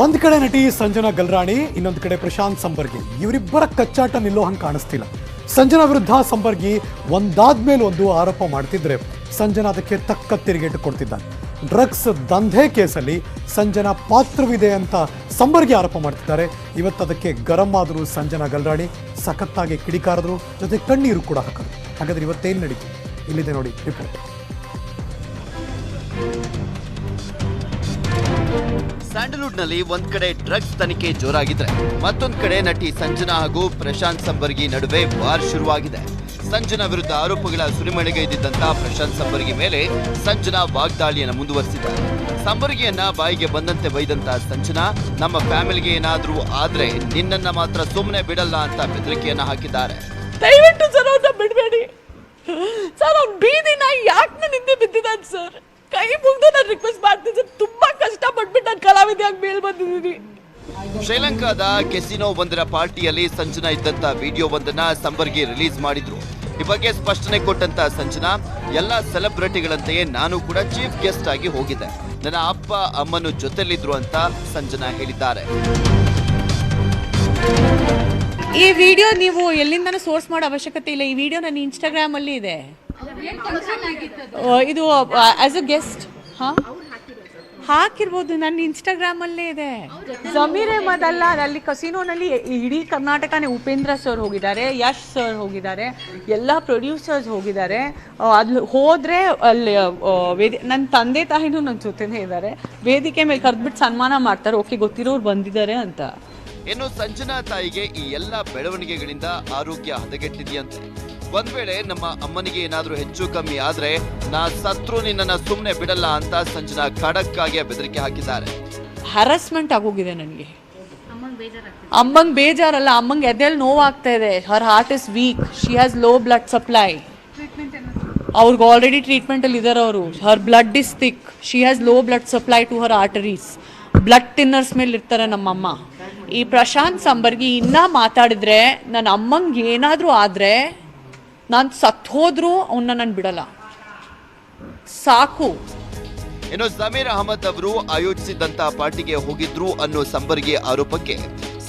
ಒಂದ್ ಕಡೆ ನಟಿ ಸಂಜನಾ ಗಲ್ರಾಣಿ, ಇನ್ನೊಂದು ಕಡೆ ಪ್ರಶಾಂತ್ ಸಂಬರ್ಗಿ. ಇವರಿಬ್ಬರ ಕಚ್ಚಾಟ ನಿಲ್ಲೋ ಹಂಗೆ ಕಾಣಿಸ್ತಿಲ್ಲ. ಸಂಜನಾ ವಿರುದ್ಧ ಸಂಬರ್ಗಿ ಒಂದಾದ್ಮೇಲೆ ಒಂದು ಆರೋಪ ಮಾಡ್ತಿದ್ರೆ ಸಂಜನಾ ಅದಕ್ಕೆ ತಕ್ಕ ತಿರುಗೇಟು ಕೊಡ್ತಿದ್ದಾನೆ. ಡ್ರಗ್ಸ್ ದಂಧೆ ಕೇಸಲ್ಲಿ ಸಂಜನಾ ಪಾತ್ರವಿದೆ ಅಂತ ಸಂಬರ್ಗಿ ಆರೋಪ ಮಾಡ್ತಿದ್ದಾರೆ. ಇವತ್ತು ಅದಕ್ಕೆ ಗರಂ ಆದರೂ ಸಂಜನಾ ಗಲ್ರಾಣಿ, ಸಖತ್ತಾಗಿ ಕಿಡಿಕಾರದ್ರು, ಜೊತೆ ಕಣ್ಣೀರು ಕೂಡ ಹಾಕಿದ್ರು. ಹಾಗಾದ್ರೆ ಇವತ್ತೇನು ನಡೀತು? ಇಲ್ಲಿದೆ ನೋಡಿ ರಿಪೋರ್ಟ್. ಸ್ಯಾಂಡಲ್ವುಡ್ನಲ್ಲಿ ಒಂದ್ ಕಡೆ ಡ್ರಗ್ಸ್ ತನಿಖೆ ಜೋರಾಗಿದ್ರೆ, ಮತ್ತೊಂದ್ ಕಡೆ ನಟಿ ಸಂಜನಾ ಹಾಗೂ ಪ್ರಶಾಂತ್ ಸಂಬರ್ಗಿ ನಡುವೆ ವಾರ್ ಶುರುವಾಗಿದೆ. ಸಂಜನಾ ವಿರುದ್ಧ ಆರೋಪಗಳ ಸುರಿಮಳೆಗೈದಿದ್ದಂತ ಪ್ರಶಾಂತ್ ಸಂಬರ್ಗಿ ಮೇಲೆ ಸಂಜನಾ ವಾಗ್ದಾಳಿಯನ್ನು ಮುಂದುವರೆಸಿದ್ದಾರೆ ಸಂಬರ್ಗಿಯನ್ನ ಬಾಯಿಗೆ ಬಂದಂತೆ ಬೈದಂತ ಸಂಜನಾ, ನಮ್ಮ ಫ್ಯಾಮಿಲಿಗೆ ಏನಾದರೂ ಆದ್ರೆ ನಿನ್ನನ್ನ ಮಾತ್ರ ಸುಮ್ಮನೆ ಬಿಡಲ್ಲ ಅಂತ ಬೆದರಿಕೆಯನ್ನ ಹಾಕಿದ್ದಾರೆ. ದಯವಿಟ್ಟು ಸರ್ ಬಿಡಬೇಡಿ. ಸರ್ ಅವ್ನು ಬೀದಿ ನಾಯಿ ಯಾಕೆ ನಿಂದೆ ಬಿದ್ದಿದ್ದಾನೆ ಸರ್? ಕೈ ಮುಗ್ದು ನಾನು ರಿಕ್ವೆಸ್ಟ್ ಮಾಡ್ತೀನಿ ನಾನು ಕಲಾವಿದೆಯಾಗಿ ಮೇಲ್ ಬಂದಿದ್ದೀನಿ ಶ್ರೀಲಂಕಾದ ಕೆಸಿನೋ ಒಂದರ ಪಾರ್ಟಿಯಲ್ಲಿ ಸಂಜನಾ ಇದ್ದಂತ ವಿಡಿಯೋ ಒಂದನ್ನ ಸಂಬರ್ಗಿ ರಿಲೀಸ್ ಮಾಡಿದ್ರು. ಈ ಬಗ್ಗೆ ಸ್ಪಷ್ಟನೆ ಕೊಟ್ಟಂತ ಸಂಜನಾ ಎಲ್ಲ ಸೆಲೆಬ್ರಿಟಿಗಳಂತೆಯೇ ನಾನು ಕೂಡ ಚೀಫ್ ಗೆಸ್ಟ್ ಆಗಿ ಹೋಗಿದ್ದೆ. ನನ್ನ ಅಪ್ಪ ಅಮ್ಮನು ಜೊತೆಲಿದ್ರು ಅಂತ ಸಂಜನಾ ಹೇಳಿದ್ದಾರೆ. ಈ ವಿಡಿಯೋ ನೀವು ಎಲ್ಲಿಂದನೂ ಸೋರ್ಸ್ ಮಾಡೋ ಅವಶ್ಯಕತೆ ಇಲ್ಲ. ಈ ವಿಡಿಯೋ ನನ್ನ ಇನ್ಸ್ಟಾಗ್ರಾಮ್ ಅಲ್ಲಿ ಇದೆ. ಇದು ಆಸ್ ಅ ಗೆಸ್ಟ್ ಹಾ? ಹಾಕಿರ್ಬೋದು, ನನ್ನ ಇನ್ಸ್ಟಾಗ್ರಾಮ್ ಅಲ್ಲೇ ಇದೆ. ಜಮೀರ್ ಅಹಮದ್ ಅಲ್ಲ ಅಲ್ಲಿ ಕಸಿನೋನಲ್ಲಿ ಇಡೀ ಕರ್ನಾಟಕನೇ ಉಪೇಂದ್ರ ಸರ್ ಹೋಗಿದ್ದಾರೆ, ಯಶ್ ಸರ್ ಹೋಗಿದ್ದಾರೆ, ಎಲ್ಲ ಪ್ರೊಡ್ಯೂಸರ್ಸ್ ಹೋಗಿದ್ದಾರೆ. ಅಲ್ಲಿ ಹೋದ್ರೆ ಅಲ್ಲಿ ವೇದಿ ನನ್ನ ತಂದೆ ತಾಯಿನೂ ನನ್ನ ಜೊತೆನೇ ಇದ್ದಾರೆ. ವೇದಿಕೆ ಮೇಲೆ ಕರೆದ್ಬಿಟ್ಟು ಸನ್ಮಾನ ಮಾಡ್ತಾರೆ. ಓಕೆ, ಗೊತ್ತಿರೋರು ಬಂದಿದ್ದಾರೆ ಅಂತ. ಇನ್ನು ಸಂಜನಾ ತಾಯಿಗೆ ಈ ಎಲ್ಲ ಬೆಳವಣಿಗೆಗಳಿಂದ ಆರೋಗ್ಯ ಹದಗೆಟ್ಟಿದೆಯಂತೆ. ಒಂದ್ ವೇಳೆ ನಮ್ಮ ಅಮ್ಮನಿಗೆ ಏನಾದ್ರೂ ಹೆಚ್ಚು ಕಮ್ಮಿ ಆದ್ರೆ ನಾ ಸತ್ರು ನಿನ್ನನ್ನ ಸುಮ್ನೆ ಬಿಡಲ್ಲ ಅಂತ ಸಂಜನಾ ಖಡಕ್ ಆಗಿ ಬೆದರಿಕೆ ಹಾಕಿದ್ದಾರೆ. ಹರಾಸ್ಮೆಂಟ್ ಆಗೋಗಿದೆ ನನಗೆ. ಅಮ್ಮಂಗೆ ಬೇಜಾರಲ್ಲ ಅಮ್ಮಂಗೆ ಎದೆಯಲ್ಲಿ ನೋವಾಗ್ತಾ ಇದೆ. Her heart is weak she has low blood supply ಅವ್ರಿಗೆ ಆಲ್ರೆಡಿ ಟ್ರೀಟ್ಮೆಂಟಲ್ಲಿ ಇದ್ದಾರೆ ಅವರು. Her blood is thick she has low blood supply to her arteries blood thinners ಮೇಲೆ ಇರ್ತಾರೆ ನಮ್ಮಮ್ಮ ಈ ಪ್ರಶಾಂತ್ ಸಂಬರ್ಗಿ ಇನ್ನ ಮಾತಾಡಿದ್ರೆ ನನ್ನ ಅಮ್ಮಂಗೆ ಏನಾದರೂ ಆದರೆ ನಾನು ಸತ್ತು ಹೋದ್ರೂ ಅವನ್ನ ನಾನು ಬಿಡಲ್ಲ. ಸಾಕು. ಇನ್ನು ಜಮೀರ್ ಅಹಮದ್ ಅವರು ಆಯೋಜಿಸಿದಂತ ಪಾರ್ಟಿಗೆ ಹೋಗಿದ್ರು ಅನ್ನೋ ಸಂಬರ್ಗಿ ಆರೋಪಕ್ಕೆ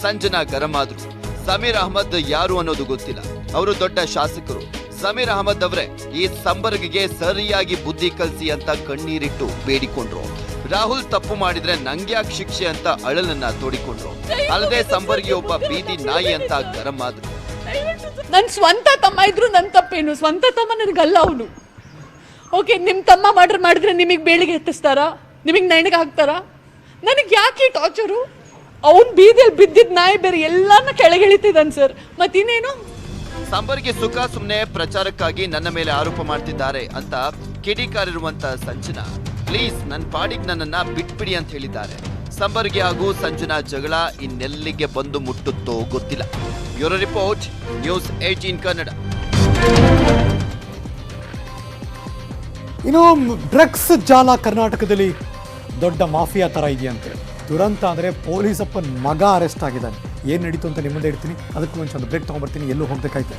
ಸಂಜನಾ ಗರಂ ಆದ್ರು. ಸಮೀರ್ ಅಹಮದ್ ಯಾರು ಅನ್ನೋದು ಗೊತ್ತಿಲ್ಲ. ಅವರು ದೊಡ್ಡ ಶಾಸಕರು. ಸಮೀರ್ ಅಹಮದ್ ಅವರೇ ಈ ಸಂಬರ್ಗಿಗೆ ಸರಿಯಾಗಿ ಬುದ್ಧಿ ಕಲಿಸಿ ಅಂತ ಕಣ್ಣೀರಿಟ್ಟು ಬೇಡಿಕೊಂಡ್ರು. ರಾಹುಲ್ ತಪ್ಪು ಮಾಡಿದ್ರೆ ನಂಗ್ಯಾಕ್ ಶಿಕ್ಷೆ ಅಂತ ಅಳಲನ್ನ ತೋಡಿಕೊಂಡ್ರು. ಅಲ್ಲದೆ ಸಂಬರ್ಗಿ ಒಬ್ಬ ಬೀದಿ ನಾಯಿ ಅಂತ ಗರಂ ಆದ್ರು. ನನ್ನ ಸ್ವಂತ ತಮ್ಮ ಇದ್ರು ನನ್ನ ತಪ್ಪೇನು? ಸ್ವಂತ ತಮ್ಮ ನನಗಲ್ಲ ಅವನು. ಓಕೆ ನಿಮ್ಮ ತಮ್ಮ ಮರ್ಡರ್ ಮಾಡಿದ್ರೆ ನಿಮಗೆ ಬೇಳಿಗೆ ಎತ್ತಿಸ್ತಾರಾ? ನಿಮಗೆ ನೆಣಗೆ ಹಾಕ್ತಾರಾ? ನನಗೆ ಯಾಕೆ ಟಾರ್ಚರು ಅವ್ನು ಬೀದಿಯಲ್ಲಿ ಬಿದ್ದಿದ್ದ ನಾಯಿ ಬೇರೆ ಎಲ್ಲಾನ ಕೆಳಗಿಳಿತಿದ್ದಾನೆ ಸರ್ ಮತ್ತಿನ್ನೇನು? ಸಾಂಬಾರಿಗೆ ಸುಖ ಸುಮ್ಮನೆ ಪ್ರಚಾರಕ್ಕಾಗಿ ನನ್ನ ಮೇಲೆ ಆರೋಪ ಮಾಡ್ತಿದ್ದಾರೆ ಅಂತ ಕಿಡಿಕಾರಿರುವಂತ ಸಂಚನ ಪ್ಲೀಸ್ ನನ್ನ ಪಾಡಿಗೆ ನನ್ನನ್ನ ಬಿಟ್ಬಿಡಿ ಅಂತ ಹೇಳಿದ್ದಾರೆ. ಸಂಬರ್ಗಿ ಹಾಗೂ ಸಂಜನಾ ಜಗಳ ಇನ್ನೆಲ್ಲಿಗೆ ಬಂದು ಮುಟ್ಟುತ್ತೋ ಗೊತ್ತಿಲ್ಲ. Bureau report, news eighteen Kannada. ಇನ್ನು ಡ್ರಗ್ಸ್ ಜಾಲ ಕರ್ನಾಟಕದಲ್ಲಿ ದೊಡ್ಡ ಮಾಫಿಯಾ ಥರ ಇದೆಯಂತೆ ದುರಂತ ಅಂದರೆ ಪೊಲೀಸಪ್ಪನ ಮಗ ಅರೆಸ್ಟ್ ಆಗಿದ್ದಾನೆ. ಏನು ನಡೀತು ಅಂತ ನಿಮ್ಮದೇ ಇಡ್ತೀನಿ ಅದಕ್ಕೂ ಮುಂಚೆ ಒಂದು ಬ್ರೇಕ್ ತೊಗೊಂಬರ್ತೀನಿ ಎಲ್ಲೂ ಹೋಗ್ಬೇಕಾಯ್ತು.